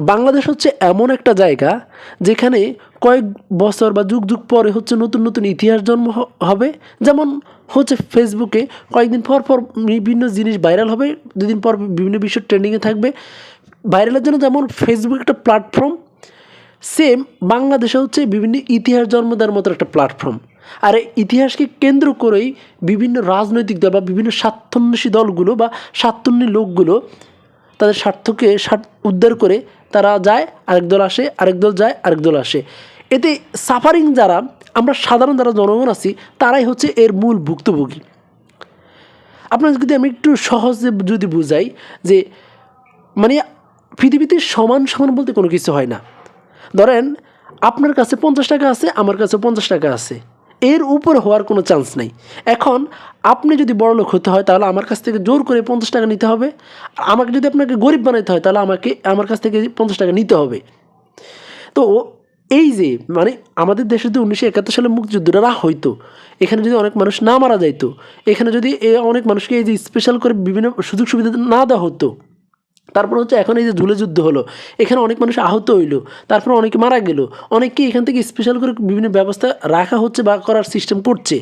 বাংলাদেশ হচ্ছে এমন একটা জায়গা যেখানে কয়েক বছর বা যুগ যুগ পরে হচ্ছে নতুন নতুন ইতিহাস জন্ম হবে। যেমন হচ্ছে ফেসবুকে কয়েকদিন পর পর বিভিন্ন জিনিস ভাইরাল হবে। দুদিন পর বিভিন্ন বিষয় ট্রেন্ডিংয়ে থাকবে। ভাইরালের জন্য যেমন ফেসবুক একটা প্ল্যাটফর্ম সেম বাংলাদেশে হচ্ছে বিভিন্ন ইতিহাস জন্ম দেওয়ার মতো একটা প্ল্যাটফর্ম আর এই ইতিহাসকে কেন্দ্র করেই বিভিন্ন রাজনৈতিক দল বা বিভিন্ন স্বার্থন্বেষী দলগুলো বা স্বার্থন্বী লোকগুলো তাদের স্বার্থকে স্বার্থ উদ্ধার করে তারা যায়, আরেক দল আসে, আরেক দল যায়, আরেক দল আসে। এতে সাফারিং যারা, আমরা সাধারণ যারা জনগণ আছি, তারাই হচ্ছে এর মূল ভুক্তভোগী। আপনার যদি আমি একটু সহজে যদি বুঝাই যে মানে পৃথিবীতে সমান সমান বলতে কোনো কিছু হয় না। ধরেন, আপনার কাছে পঞ্চাশ টাকা আছে, আমার কাছে পঞ্চাশ টাকা আছে। এর উপর হওয়ার কোনো চান্স নেই। এখন আপনি যদি বড় লোক হতে হয়, তাহলে আমার কাছ থেকে জোর করে পঞ্চাশ টাকা নিতে হবে। আর আমাকে যদি আপনাকে গরিব বানাইতে হয়, তাহলে আমাকে, আমার কাছ থেকে পঞ্চাশ টাকা নিতে হবে। তো এই যে মানে আমাদের দেশে যদি উনিশশো একাত্তর সালে মুক্তিযুদ্ধটা না হইতো। এখানে যদি অনেক মানুষ না মারা যাইতো, এখানে যদি এ অনেক মানুষকে এই যে স্পেশাল করে বিভিন্ন সুযোগ সুবিধা না দেওয়া হতো তারপর হচ্ছে এখন এই যে ঝুলে যুদ্ধ হলো, এখানে অনেক মানুষ আহত হইল, তারপর অনেকে মারা গেল, অনেককে এখান থেকে স্পেশাল করে বিভিন্ন ব্যবস্থা রাখা হচ্ছে বা করার সিস্টেম করছে।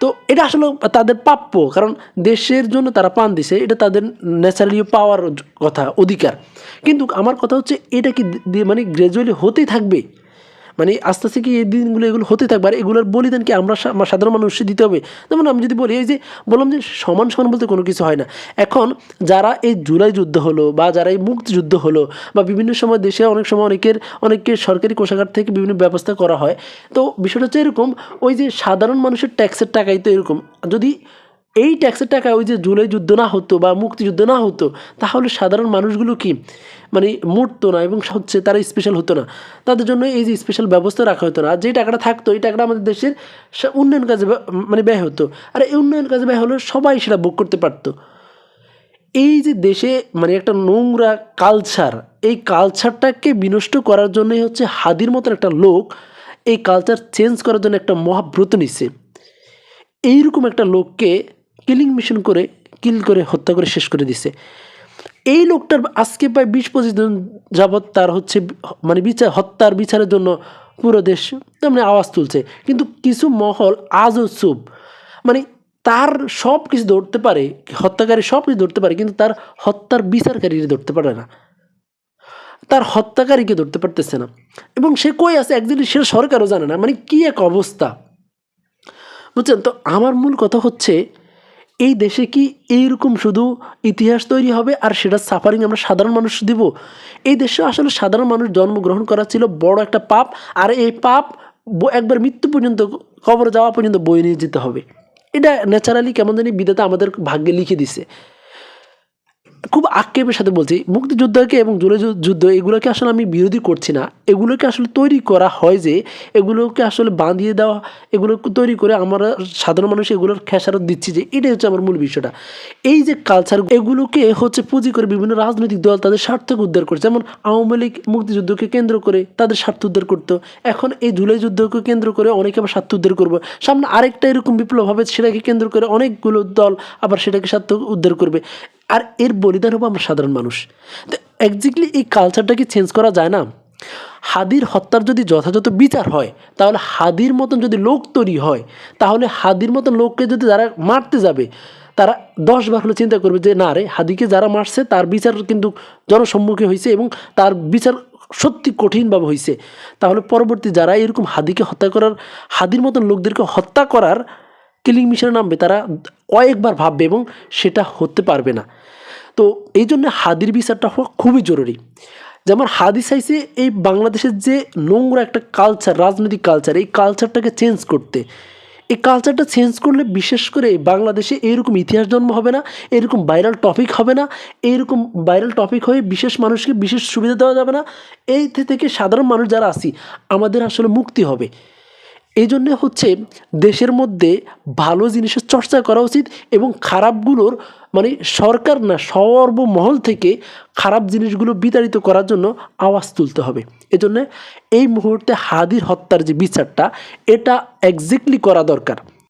তো এটা আসলে তাদের প্রাপ্য, কারণ দেশের জন্য তারা পান দিছে, এটা তাদের ন্যাচারালি পাওয়ার কথা, অধিকার। কিন্তু আমার কথা হচ্ছে, এটা কি মানে গ্র্যাজুয়ালি হতেই থাকবে? মানে আস্তে আস্তে কি এই দিনগুলো এগুলো হতে থাকবে? আর এগুলোর বলিদান কি আমরা সাধারণ মানুষকে দিতে হবে? যেমন আমি যদি বলি, এই যে বললাম যে সমান সমান বলতে কোনো কিছু হয় না। এখন যারা এই জুলাই যুদ্ধ হলো বা যারা এই মুক্তিযুদ্ধ হলো বা বিভিন্ন সময় দেশে অনেক সময় অনেকের অনেকের সরকারি কোষাগার থেকে বিভিন্ন ব্যবস্থা করা হয়, তো বিষয়টা হচ্ছে এরকম, ওই যে সাধারণ মানুষের ট্যাক্সের টাকাই তো এরকম। যদি এই ট্যাক্সের টাকা ওই যে জুলাই যুদ্ধ না হতো বা মুক্তিযুদ্ধ না হতো, তাহলে সাধারণ মানুষগুলো কি? মানে মরতো না এবং হচ্ছে তারা স্পেশাল হতো না। তাদের জন্য এই যে স্পেশাল ব্যবস্থা রাখা হতো না আর যে টাকাটা থাকতো, এই টাকাটা আমাদের দেশের উন্নয়ন কাজে মানে ব্যয় হতো। আর এই উন্নয়ন কাজে ব্যয় হলে সবাই সেটা ভোগ করতে পারতো। এই যে দেশে মানে একটা নোংরা কালচার এই কালচারটাকে বিনষ্ট করার জন্যই হচ্ছে হাদির মতন একটা লোক এই কালচার চেঞ্জ করার জন্য একটা মহাব্রত নিছে। এইরকম একটা লোককে কিলিং মিশন করে, কিল করে হত্যা করে শেষ করে দিছে। এই লোকটার আজকে প্রায় বিশ পঁচিশ দিন যাবৎ তার হচ্ছে মানে বিচার, হত্যার বিচারের জন্য পুরো দেশ তেমনি আওয়াজ তুলছে। কিন্তু কিছু মহল আজও চুপ। মানে তার সব কিছু ধরতে পারে, হত্যাকারী সব কিছু ধরতে পারে, কিন্তু তার হত্যার বিচারকারীরা ধরতে পারে না। তার হত্যাকারীকে ধরতে পারতেছে না। এবং সে কই আছে একদিন সে সরকারও জানে না। মানে কী এক অবস্থা। বুঝছেন? তো আমার মূল কথা হচ্ছে এই দেশে কি এইরকম শুধু ইতিহাস তৈরি হবে আর সেটা সাফারিং আমরা সাধারণ মানুষ দিব? এই দেশে আসলে সাধারণ মানুষ জন্মগ্রহণ করা ছিল বড় একটা পাপ, আর এই পাপ একবার মৃত্যু পর্যন্ত কবর যাওয়া পর্যন্ত বয়ে নিয়ে যেতে হবে। এটা ন্যাচারালি কেমন জানি বিধাতা আমাদের ভাগ্যে লিখে দিছে। খুব আক্ষেপের সাথে বলছি, মুক্তিযোদ্ধাকে এবং জুলাই যুদ্ধ এগুলোকে আসলে আমি বিরোধী করছি না। এগুলোকে আসলে তৈরি করা হয় যে, এগুলোকে আসলে বাঁধিয়ে দেওয়া এগুলো তৈরি করে আমরা সাধারণ মানুষ এগুলোর খেসারত দিচ্ছি যে, এটাই হচ্ছে আমার মূল বিষয়টা। এই যে কালচার এগুলোকে হচ্ছে পুঁজি করে বিভিন্ন রাজনৈতিক দল তাদের স্বার্থকে উদ্ধার করছে। যেমন আওয়ামী লীগ মুক্তিযুদ্ধকে কেন্দ্র করে তাদের স্বার্থ উদ্ধার করতো। এখন এই জুলাই যুদ্ধকে কেন্দ্র করে অনেকে আবার স্বার্থ উদ্ধার করব। সামনে আরেকটা এরকম বিপ্লব হবে, সেটাকে কেন্দ্র করে অনেকগুলো দল আবার সেটাকে স্বার্থ উদ্ধার করবে। আর এর বলিদান হব আমরা সাধারণ মানুষ। তো একজাক্টলি এই কালচারটাকে চেঞ্জ করা যায় না? হাদির হত্যার যদি যথাযথ বিচার হয়, তাহলে হাদির মতন যদি লোক তৈরি হয়, তাহলে হাদির মতন লোককে যদি যারা মারতে যাবে, তারা দশবার হলে চিন্তা করবে যে, না রে, হাদিকে যারা মারছে, তার বিচার কিন্তু জনসম্মুখে হয়েছে এবং তার বিচার সত্যি কঠিনভাবে হয়েছে তাহলে পরবর্তী যারা এরকম হাদিকে হত্যা করার, হাদির মতন লোকদেরকে হত্যা করার কিলিং মিশনে নামবে, তারা কয়েকবার ভাববে এবং সেটা হতে পারবে না। তো এই জন্য হাদির বিচারটা হওয়া খুবই জরুরি। যেমন হাদি চাইছে এই বাংলাদেশের যে নোংরা একটা কালচার রাজনৈতিক কালচার এই কালচারটাকে চেঞ্জ করতে, এই কালচারটা চেঞ্জ করলে বিশেষ করে বাংলাদেশে এইরকম ইতিহাস জন্ম হবে না, এরকম ভাইরাল টপিক হবে না এইরকম ভাইরাল টপিক হয়ে বিশেষ মানুষকে বিশেষ সুবিধা দেওয়া যাবে না। এই থেকে সাধারণ মানুষ যারা আছি, আমাদের আসলে মুক্তি হবে। এই জন্যে হচ্ছে দেশের মধ্যে ভালো জিনিসের চর্চা করা উচিত এবং খারাপগুলোর মানে সরকার না, সর্বমহল থেকে খারাপ জিনিসগুলো বিতাড়িত করার জন্য আওয়াজ তুলতে হবে। এজন্য এই মুহূর্তে হাদির হত্যার যে বিচারটা, এটা একজ্যাক্টলি করা দরকার।